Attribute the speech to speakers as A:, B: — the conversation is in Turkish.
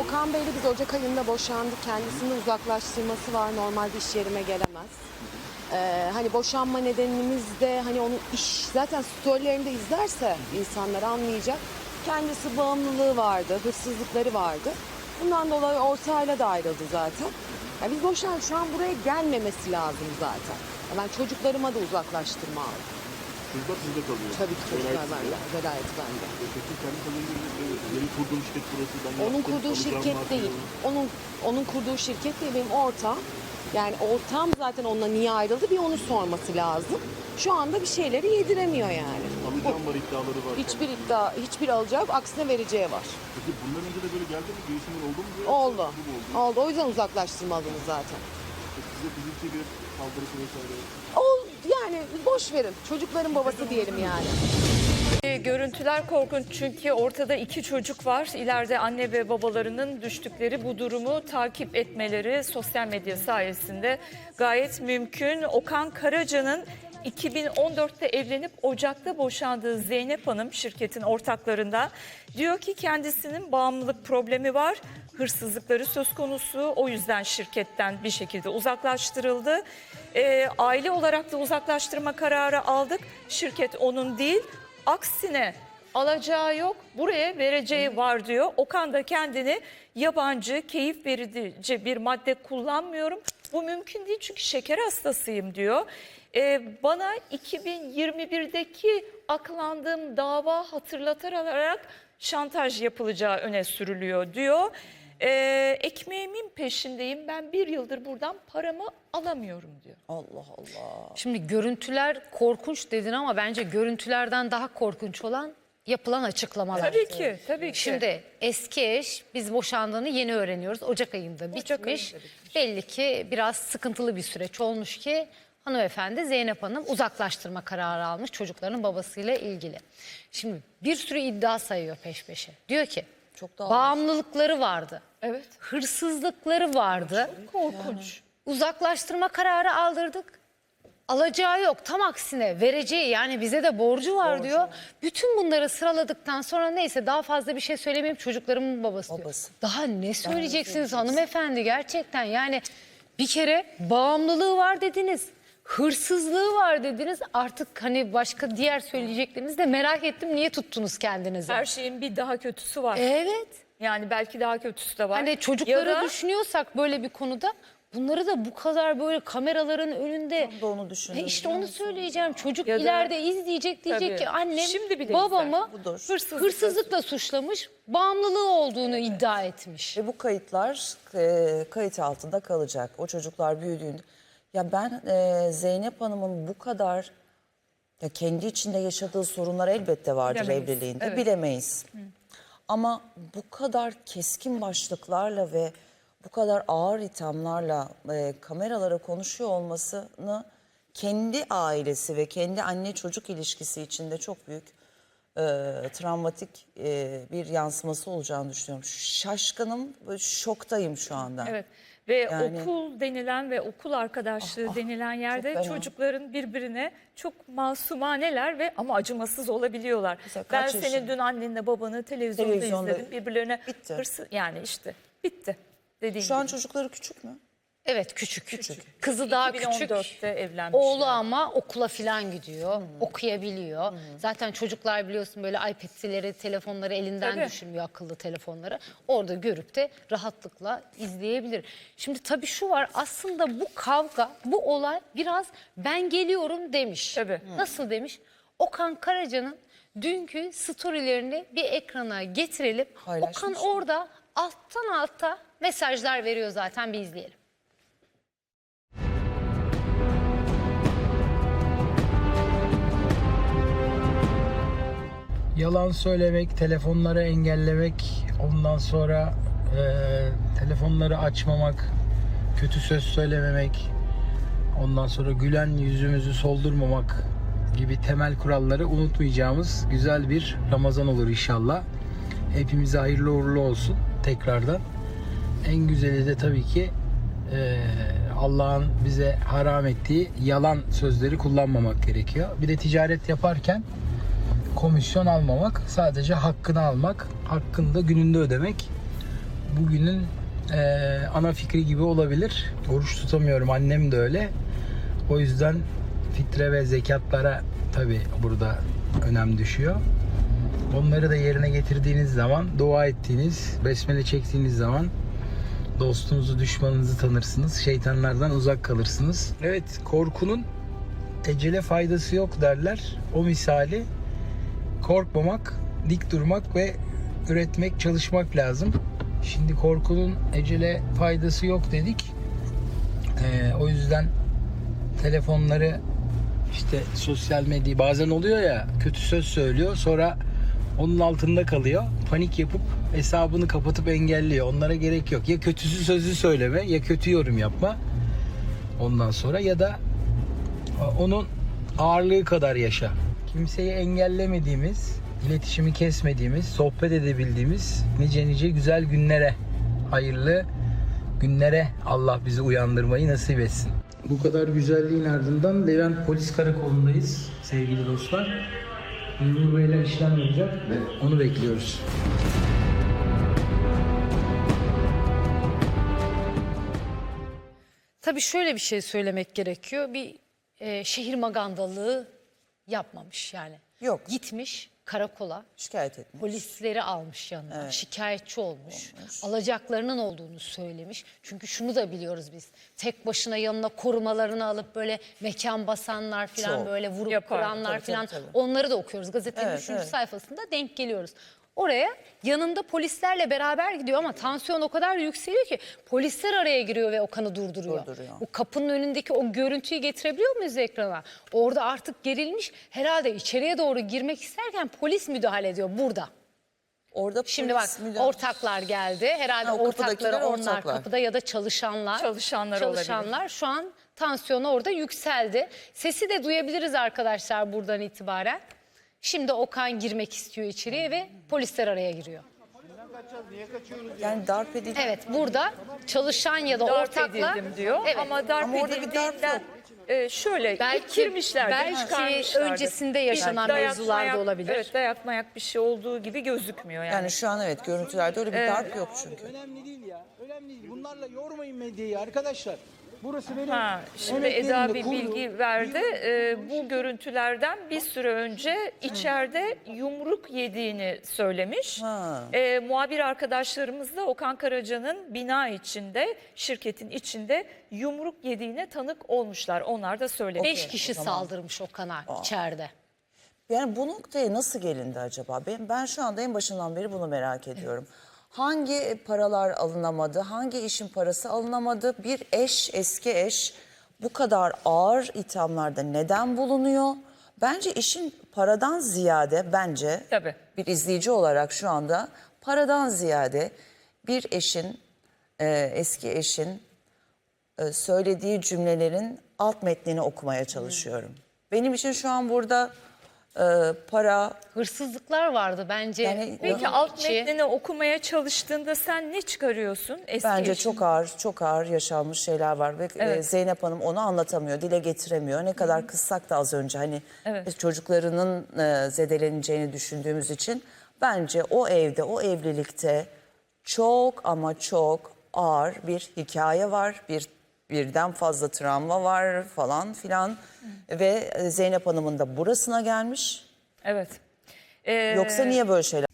A: Okan Bey'le biz Ocak ayında boşandık. Kendisini uzaklaştırması var. Normalde iş yerime gelemez. Ee, hani boşanma nedenimiz de hani onun iş zaten storylerinde izlerse insanlar anlayacak. Kendisi bağımlılığı vardı, hırsızlıkları vardı. Bundan dolayı ortağıyla da ayrıldı zaten. Ya biz boşan şu an buraya gelmemesi lazım zaten. Ya ben çocuklarıma da uzaklaştırma aldım.
B: Çocuklar sizde kalıyor.
A: Tabii ki çocuklar
B: Velayet
A: bende, velayet bende.
B: Peki kendi kazandığı yeni kurduğum şirket burası. Ben
A: Onun
B: yaptım,
A: kurduğu şirket
B: var
A: değil. Onun onun kurduğu şirket değil benim ortağım. Yani ortağım zaten onunla niye ayrıldı bir onu sorması lazım. Şu anda bir şeyleri yediremiyor yani.
B: Alacağım var iddiaları var.
A: Hiçbir iddia, hiçbir alacağı aksine vereceği var.
B: Peki bundan önce de böyle geldi mi? Girişimler oldu mu? diye?
A: Oldu.
B: Oldu.
A: Oldu. O yüzden uzaklaştırmalıyız zaten.
B: Size bizimki bir saldırısı vesaire.
A: Ol, yani boş verin. Çocukların babası diyelim yani.
C: Görüntüler korkunç çünkü ortada iki çocuk var. İleride anne ve babalarının düştükleri bu durumu takip etmeleri sosyal medya sayesinde gayet mümkün. Okan Karaca'nın 2014'te evlenip Ocak'ta boşandığı Zeynep Hanım şirketin ortaklarında diyor ki kendisinin bağımlılık problemi var. Hırsızlıkları söz konusu o yüzden şirketten bir şekilde uzaklaştırıldı. E, aile olarak da uzaklaştırma kararı aldık. Şirket onun değil Aksine alacağı yok, buraya vereceği var diyor. Okan da kendini yabancı, keyif verici bir madde kullanmıyorum. Bu mümkün değil çünkü şeker hastasıyım diyor. Ee, bana 2021'deki aklandığım dava hatırlatarak şantaj yapılacağı öne sürülüyor diyor. Ee, ekmeğimin peşindeyim ben bir yıldır buradan paramı alamıyorum diyor.
D: Allah Allah.
E: Şimdi görüntüler korkunç dedin ama bence görüntülerden daha korkunç olan yapılan açıklamalar.
C: Tabii ki, tabii ki.
E: Şimdi eski eş biz boşandığını yeni öğreniyoruz. Ocak ayında bitmiş.
C: ayında bitmiş.
E: Belli ki biraz sıkıntılı bir süreç olmuş ki hanımefendi Zeynep Hanım uzaklaştırma kararı almış çocuklarının babasıyla ilgili. Şimdi bir sürü iddia sayıyor peş peşe. Diyor ki
D: Çok da
E: bağımlılıkları vardı.
C: Evet.
E: Hırsızlıkları vardı.
C: Korkunç.
E: Uzaklaştırma kararı aldırdık. Alacağı yok. Tam aksine vereceği yani bize de borcu var diyor. Bütün bunları sıraladıktan sonra neyse daha fazla bir şey söylemeyeyim çocuklarımın babası, diyor.
D: Babası.
E: Daha ne söyleyeceksiniz hanımefendi gerçekten yani bir kere bağımlılığı var dediniz. Hırsızlığı var dediniz. Artık hani başka diğer söyleyeceklerinizi de merak ettim. Niye tuttunuz kendinizi?
C: Her şeyin bir daha kötüsü var.
E: Evet.
C: Yani belki daha kötüsü de var.
E: Hani çocukları
C: Ya da-
E: düşünüyorsak böyle bir konuda bunları da bu kadar böyle kameraların önünde
D: da onu düşünüyorum,
E: işte onu söyleyeceğim. Çocuk
C: Ya da-
E: ileride izleyecek diyecek
C: Tabii.
E: ki annem
C: Şimdi bile
E: babamı.
C: Hırsızlıkla
E: hırsızlıkla suçlamış, bağımlılığı olduğunu iddia etmiş.
D: Ve bu kayıtlar e, kayıt altında kalacak. O çocuklar büyüdüğünde. Ya ben e, Zeynep Hanım'ın bu kadar ya kendi içinde yaşadığı sorunlar elbette vardır
C: Bilemeyiz.
D: evliliğinde.
C: Evet.
D: Bilemeyiz. Ama bu kadar keskin başlıklarla ve bu kadar ağır ithamlarla e, kameralara konuşuyor olmasını kendi ailesi ve kendi anne çocuk ilişkisi içinde çok büyük e, travmatik e, bir yansıması olacağını düşünüyorum. Şaşkınım, şoktayım şu anda.
C: Evet ve
D: Yani-
C: okul denilen ve okul arkadaşlığı denilen yerde
D: fena.
C: çocukların birbirine çok masumaneler ve ama acımasız olabiliyorlar.
D: Mesela
C: Ben
D: kaç
C: senin
D: yaşında?
C: dün annenle babanı televizyonda,
D: Televizyonda
C: izledim. Birbirlerine
D: bitti.
C: hırsı yani işte bitti. Dediğin
D: Şu an
C: gibi.
D: çocukları küçük mü?
E: Evet küçük. Kızı daha küçük.
C: 2014'te evlenmişler.
E: Oğlu ama okula falan gidiyor. Okuyabiliyor. Zaten çocuklar biliyorsun böyle iPad'leri, telefonları elinden
C: Tabii.
E: düşürmüyor akıllı telefonları. Orada görüp de rahatlıkla izleyebilir. Şimdi tabii şu var aslında bu kavga, bu olay biraz ben geliyorum demiş.
C: Tabii.
E: Nasıl demiş? Okan Karaca'nın dünkü storylerini bir ekrana getirelim.
D: Paylaşmış.
E: Okan orada alttan alta mesajlar veriyor zaten bir izleyelim.
F: Yalan söylemek, telefonları engellemek, ondan sonra e, telefonları açmamak, kötü söz söylememek, ondan sonra gülen yüzümüzü soldurmamak gibi temel kuralları unutmayacağımız güzel bir Ramazan olur inşallah. Hepimize hayırlı uğurlu olsun tekrardan. En güzeli de tabii ki e, Allah'ın bize haram ettiği yalan sözleri kullanmamak gerekiyor. Bir de ticaret yaparken komisyon almamak, sadece hakkını almak, hakkını da gününde ödemek. bugünün eee, ana fikri gibi olabilir. Oruç tutamıyorum annem de öyle. O yüzden fitre ve zekatlara tabi burada önem düşüyor. Onları da yerine getirdiğiniz zaman, dua ettiğiniz, besmele çektiğiniz zaman dostunuzu, düşmanınızı tanırsınız. Şeytanlardan uzak kalırsınız. Evet, korkunun ecele faydası yok derler. O misali korkmamak, dik durmak ve üretmek, çalışmak lazım. Şimdi korkunun ecele faydası yok dedik. Ee, o yüzden telefonları işte sosyal medya bazen oluyor ya kötü söz söylüyor sonra onun altında kalıyor. Panik yapıp hesabını kapatıp engelliyor. Onlara gerek yok. Ya kötüsü sözü söyleme ya kötü yorum yapma. Ondan sonra ya da onun ağırlığı kadar yaşa. Kimseyi engellemediğimiz, iletişimi kesmediğimiz, sohbet edebildiğimiz nice nice güzel günlere, hayırlı günlere Allah bizi uyandırmayı nasip etsin. Bu kadar güzelliğin ardından Levent Polis Karakolu'ndayız sevgili dostlar. Memur Beyler işlem yapacak ve onu bekliyoruz.
E: Tabii şöyle bir şey söylemek gerekiyor. Bir e, şehir magandalığı yapmamış yani.
D: Yok.
E: Gitmiş karakola.
D: Şikayet etmiş.
E: Polisleri almış yanına. Şikayetçi olmuş. Alacaklarının olduğunu söylemiş. Çünkü şunu da biliyoruz biz. Tek başına yanına korumalarını alıp böyle mekan basanlar falan
D: Çok.
E: böyle vurup
C: Yapar.
E: kıranlar
D: Tabii,
E: falan.
D: tabii, tabii.
E: Onları da okuyoruz. Gazetenin
D: Evet,
E: 3.
D: evet.
E: sayfasında denk geliyoruz. Oraya yanında polislerle beraber gidiyor ama tansiyon o kadar yükseliyor ki polisler araya giriyor ve Okan'ı durduruyor.
D: Durduruyor.
E: Bu kapının önündeki o görüntüyü getirebiliyor muyuz ekrana? Orada artık gerilmiş herhalde içeriye doğru girmek isterken polis müdahale ediyor burada.
D: Orada
E: Şimdi bak
D: müdahale-
E: ortaklar geldi. Herhalde
D: Ha, o
E: ortakları onlar
D: ortaklar.
E: kapıda ya da çalışanlar.
C: Çalışanlar
E: Çalışanlar şu an tansiyonu orada yükseldi. Sesi de duyabiliriz arkadaşlar buradan itibaren. Şimdi Okan girmek istiyor içeriye ve polisler araya giriyor.
D: Yani darp edildi.
E: Evet burada çalışan ya da
C: darp
E: ortakla
C: edildim diyor
E: Evet.
C: ama darp
D: Ama orada bir darp
C: edildiğinden
D: yok.
C: e, şöyle
E: Belki- belki
C: çıkarmışlardı.
E: öncesinde yaşanan
C: dayak
E: mevzular da
C: mayak-
E: olabilir.
C: Evet dayak mayak bir şey olduğu gibi gözükmüyor yani.
D: Yani şu an evet görüntülerde öyle bir darp yok çünkü.
F: Önemli değil ya. Önemli değil. Bunlarla yormayın medyayı arkadaşlar. Burası benim
C: Ha, şimdi Eda bir bilgi verdi. Ee, bu görüntülerden bir süre önce içeride yumruk yediğini söylemiş.
D: Ha.
C: Ee, muhabir arkadaşlarımız da Okan Karaca'nın bina içinde, şirketin içinde yumruk yediğine tanık olmuşlar. Onlar da söylemiş.
E: Beş kişi saldırmış Okan'a içeride.
D: Yani bu noktaya nasıl gelindi acaba? Ben, ben şu anda en başından beri bunu merak ediyorum. Hangi paralar alınamadı, hangi işin parası alınamadı? Bir eş, eski eş bu kadar ağır ithamlarda neden bulunuyor? Bence işin paradan ziyade bence
C: Tabii.
D: bir izleyici olarak şu anda paradan ziyade bir eşin, e, eski eşin e, söylediği cümlelerin alt metnini okumaya çalışıyorum. Benim için şu an burada e, para,
E: Hırsızlıklar vardı bence.
D: Yani-
C: Peki
D: Daha
C: alt
E: içi-
C: metnini okumaya çalıştığında sen ne çıkarıyorsun? Eski
D: Bence
C: eşin-
D: çok ağır, çok ağır yaşanmış şeyler var ve e,
C: Evet.
D: Zeynep Hanım onu anlatamıyor, dile getiremiyor. Ne kadar kıssak da az önce hani
C: Evet.
D: çocuklarının e, zedeleneceğini düşündüğümüz için bence o evde, o evlilikte çok ama çok ağır bir hikaye var, bir birden fazla travma var falan filan ve e, Zeynep Hanım'ın da burasına gelmiş.
C: Evet. Ee,
D: Yoksa niye böyle şeyler?